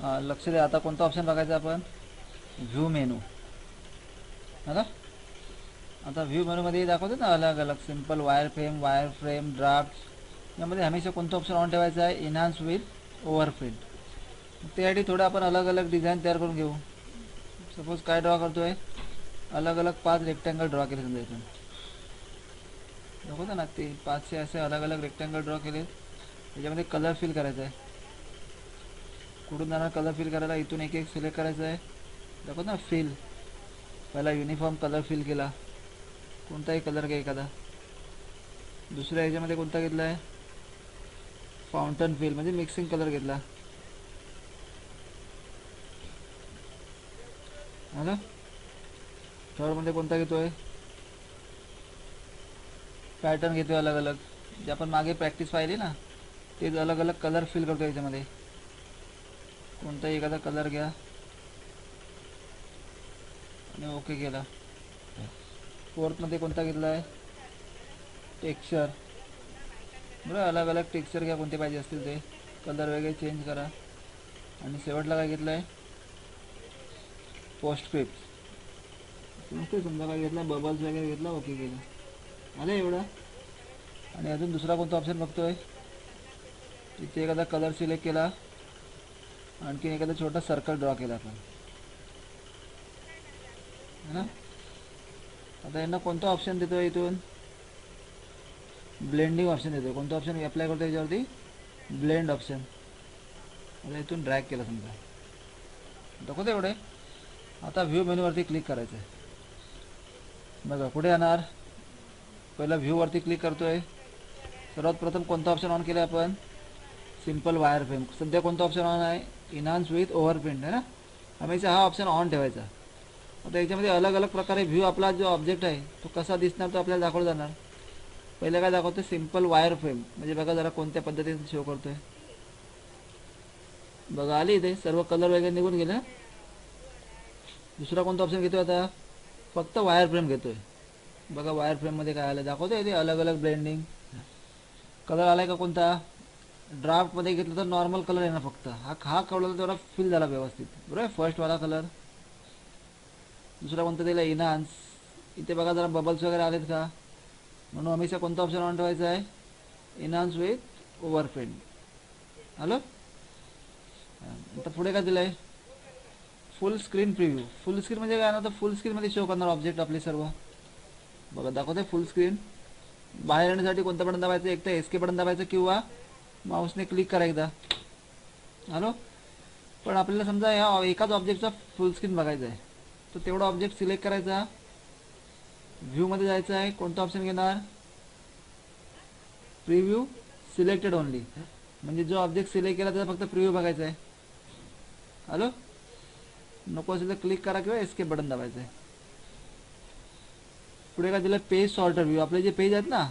लक्ष द्या. आता कोणता ऑप्शन बघायचा आपण? व्ह्यू मेनू आता आता व्ह्यू मेनूमध्ये दाखवतो ना अलग अलग simple wire frame wire frame draft यामध्ये हमेशा कोणतं ऑप्शन ऑन ठेवायचं आहे? इन्हान्स विथ ओव्हर त्यासाठी थोडं आपण अलग अलग डिझाईन तयार करून घेऊ. सपोज काय ड्रॉ करतो आहे अलग अलग पाच रेक्टँगल ड्रॉ केले समजा इथून. दाखवतो ना ते पाचशे असे अलग अलग रेक्टँगल ड्रॉ केले. त्याच्यामध्ये कलर फिल करायचा आहे. कुठून जाणार कलर फिल करायला इथून एक एक सिलेक्ट करायचं आहे. दाखवतो ना फिल पहिला युनिफॉर्म कलर फिल केला. कोणताही कलर घ्या एखादा. दुसऱ्या ह्याच्यामध्ये कोणता घेतला आहे? फाउंटन फिल म्हणजे मिक्सिंग कलर घेतला. ना? थर्डमध्ये कोणता घेतोय? पॅटर्न घेतोय अलग अलग जे आपण मागे प्रॅक्टिस पाहिली ना तेच अलग अलग कलर फिल करतो याच्यामध्ये. कोणताही एखादा कलर घ्या. आणि ओके केला. फोर्थमध्ये कोणता घेतला आहे टेक्स्चर बरं अलग अलग टेक्स्चर घ्या कोणते पाहिजे असतील ते. कलर वगैरे चेंज करा. आणि शेवटला काय घेतलं आहे पोस्ट क्रिप्ट नुसते समजा काय घेतला बबल्स वगैरे घेतला ओके केलं. आलं एवढं? आणि अजून दुसरा कोणता ऑप्शन बघतोय? तिथे एखादा कलर सिलेक्ट केला. आणखीन एखादा छोटा सर्कल ड्रॉ केला आपण. है ना? आता यांना कोणता ऑप्शन देतोय इथून? ब्लेंडिंग ऑप्शन देतो कोणतं ऑप्शन अप्लाय करतो याच्यावरती. ब्लेंड ऑप्शन आता इथून ड्रॅग केला समजा. दाखवतो एवढे. आता व्ह्यू मेनूवरती क्लिक करायचं आहे बघा कुठे येणार? पहिला व्ह्यूवरती क्लिक करतोय. सर्वात प्रथम कोणता ऑप्शन ऑन केला आपण? सिंपल वायर फ्रेम सध्या कोणता ऑप्शन ऑन आहे? इन्हान्स विथ ओव्हर प्रिंट आहे ना हमेशा हा ऑप्शन ऑन ठेवायचा. आता याच्यामध्ये अलग अलग प्रकारे व्ह्यू आपला जो ऑब्जेक्ट आहे तो कसा दिसणार तो आपल्याला दाखवला जाणार. पहिलं काय दाखवतो सिंपल वायर फ्रेम म्हणजे बघा जरा कोणत्या पद्धतीने शो करतोय. बघा आली इथे. सर्व कलर वगैरे निघून गेले. दुसरा कोणता ऑप्शन घेतोय आता? फक्त वायर फ्रेम घेतोय. बघा वायर फ्रेममध्ये काय आलं? दाखवतोय ते अलग अलग ब्लेंडिंग कलर आलाय का कोणता? ड्राफ्टमध्ये घेतलं तर नॉर्मल कलर येणार ना फक्त. हा हा कलर तेवढा फिल झाला व्यवस्थित. बरोबर फर्स्टवाला कलर दुसरा कोणता दिला? इन्हान्स इथे बघा जरा बबल्स वगैरे आलेत का? म्हणून हमेशा कोणता ऑप्शन ऑन ठेवायचा आहे? इन्हान्स विथ ओव्हर हॅलो आता पुढे काय दिलं आहे full screen preview full screen म्हणजे काय? ना तर फुल स्क्रीनमध्ये शो करणार ऑब्जेक्ट आपले सर्व. बघा दाखवते फुल स्क्रीन बाहेर येण्यासाठी कोणतं बटन दाबायचं? एक तर एसके बटन दाबायचं किंवा माऊसने क्लिक करा एकदा. हॅलो पण आपल्याला समजा ह्या एकाच ऑब्जेक्टचा फुल स्क्रीन बघायचा आहे. तर तेवढा ऑब्जेक्ट सिलेक्ट करायचा. व्ह्यूमध्ये जायचं आहे. कोणता ऑप्शन घेणार? प्रिव्ह्यू सिलेक्टेड ओनली म्हणजे जो ऑब्जेक्ट सिलेक्ट केला त्याचा फक्त प्रिव्ह्यू बघायचा आहे. हॅलो नको असेल तर क्लिक करा किंवा एस्केप बटन दाबायचं आहे. पुढे काय दिलं? पेज सॉर्टर व्ह्यू आपले जे पेज आहेत ना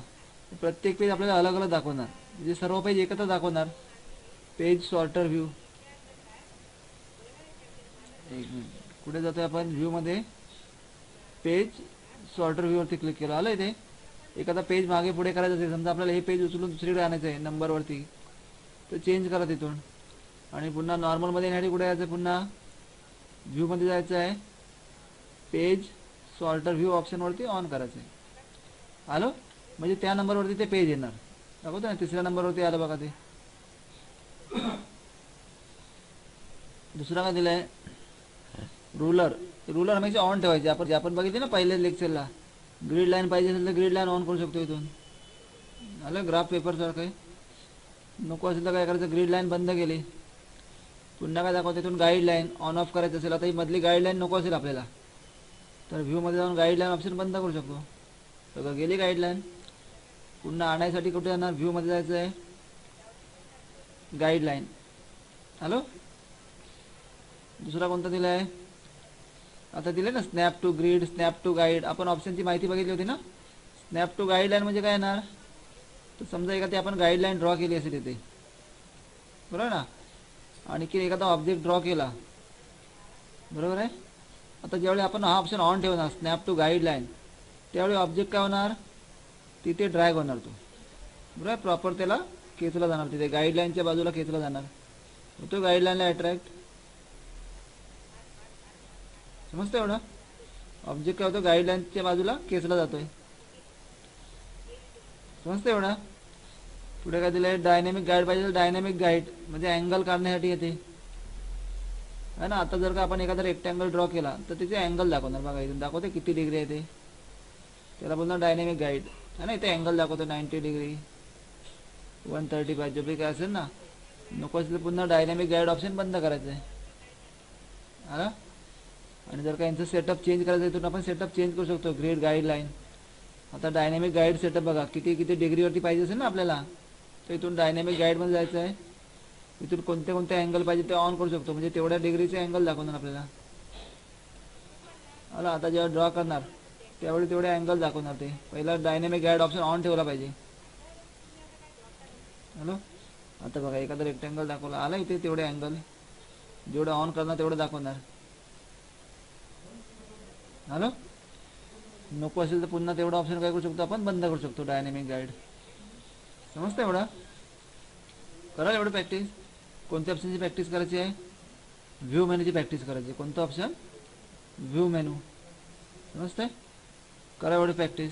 प्रत्येक पेज आपल्याला अलग अलग दाखवणार. म्हणजे सर्व पेज एकत्र दाखवणार. पेज सॉर्टर व्ह्यू एक मिनिट कुठे जातोय आपण? व्ह्यूमध्ये पेज सॉर्टर व्ह्यूवरती क्लिक केलं. आलं इथे एखादा पेज मागे पुढे करायचं असेल समजा आपल्याला हे पेज उचलून दुसरीकडे आणायचं आहे नंबरवरती तर चेंज करा तिथून. आणि पुन्हा नॉर्मलमध्ये येण्यासाठी कुठे यायचं पुन्हा व्ह्यूमध्ये जायचं आहे पेज सॉल्टर व्ह्यू ऑप्शनवरती ऑन करायचं आहे आलो? म्हणजे त्या नंबरवरती ते पेज येणार. दाखवतो ना तिसऱ्या नंबरवरती आलं बघा ते. दुसरा काय दिलाय? आहे रुलर रुलर हमेशा ऑन ठेवायचे. आपण जे आपण बघितले ना पहिल्या लेक्चरला ग्रीड लाईन पाहिजे असेल तर ग्रीड लाईन ऑन करू शकतो इथून. आलं ग्राफ पेपरसारखं आहे. नको असेल तर काय करायचं? ग्रीड लाईन बंद केली. पुन्हा काय दाखवतो इथून? गाईडलाईन ऑन ऑफ करायचं असेल. आता ही मधली गाईडलाईन नको असेल आपल्याला. तर व्ह्यूमध्ये जाऊन गाईडलाईन ऑप्शन बंद करू शकतो. तर गेली गाईडलाईन पुन्हा आणायसाठी कुठे जाणार? व्ह्यूमध्ये जायचं आहे. गाईडलाईन हॅलो दुसरा कोणता दिला आहे आता दिले ना snap to grid snap to guide आपण ऑप्शनची माहिती बघितली होती ना? स्नॅप टू गाईडलाईन म्हणजे काय येणार? तर समजा एखादी आपण गाईडलाईन ड्रॉ केली असेल तिथे बरोबर ना? आणखी एखादा ऑब्जेक्ट ड्रॉ केला. बरोबर आहे? आता ज्यावेळी आपण हा ऑप्शन ऑन ठेवणार स्नॅप टू गाईडलाईन त्यावेळी ऑब्जेक्ट काय होणार? तिथे ड्रॅग होणार तो. बरोबर? प्रॉपर त्याला केचला जाणार तिथे. गाईडलाईनच्या बाजूला केचला जाणार. तो गाईडलाईनला अट्रॅक्ट समजतं एवढं? ऑब्जेक्ट काय होतो? गाईडलाईनच्या बाजूला केसला जातोय. समजतं एवढं? पुढे काय दिलंय? डायनॅमिक गाईड पाहिजे तर डायनॅमिक गाईड म्हणजे अँगल काढण्यासाठी येते. है ना? आता जर का आपण एखादा रेक्टँगल ड्रॉ केला तर त्याचे अँगल दाखवणार. बघा इथून दाखवते किती डिग्री आहे ते. त्याला बोलणार डायनॅमिक गाईड है ना इथे अँगल दाखवतो ninety degree one thirty five जो बी काय असेल ना नको असेल पुन्हा डायनॅमिक गाईड ऑप्शन बंद करायचं आहे हा? आणि जर का यांचं सेटअप चेंज करायचं आहे, इथून आपण सेटअप चेंज करू शकतो ग्रेड गाईडलाईन आता डायनॅमिक गाईड सेटअप बघा किती किती डिग्रीवरती पाहिजे असेल ना आपल्याला तर इथून डायनॅमिक गाईडमध्ये जायचं आहे. इथून कोणते कोणते अँगल पाहिजे ते ऑन करू शकतो म्हणजे तेवढ्या डिग्रीचे अँगल दाखवणार आपल्याला. आला आता जेव्हा ड्रॉ करणार त्यावेळी तेवढे अँगल दाखवणार ते. पहिला डायनॅमिक गाईड ऑप्शन ऑन ठेवला पाहिजे. हॅलो? आता बघा एखादा रेक्टँगल दाखवला. आला इथे तेवढे अँगल जेवढं ऑन करणार तेवढं दाखवणार. हॅलो? नको असेल तर पुन्हा तेवढा ऑप्शन काय करू शकतो आपण? बंद करू शकतो डायनॅमिक गाईड समजतं एवढा? करा एवढं प्रॅक्टिस कोणत्या ऑप्शनची प्रॅक्टिस करायची आहे? व्ह्यू मेनूची प्रॅक्टिस करायची कोणतं ऑप्शन व्ह्यू मेनू समजतंय? करा एवढी प्रॅक्टिस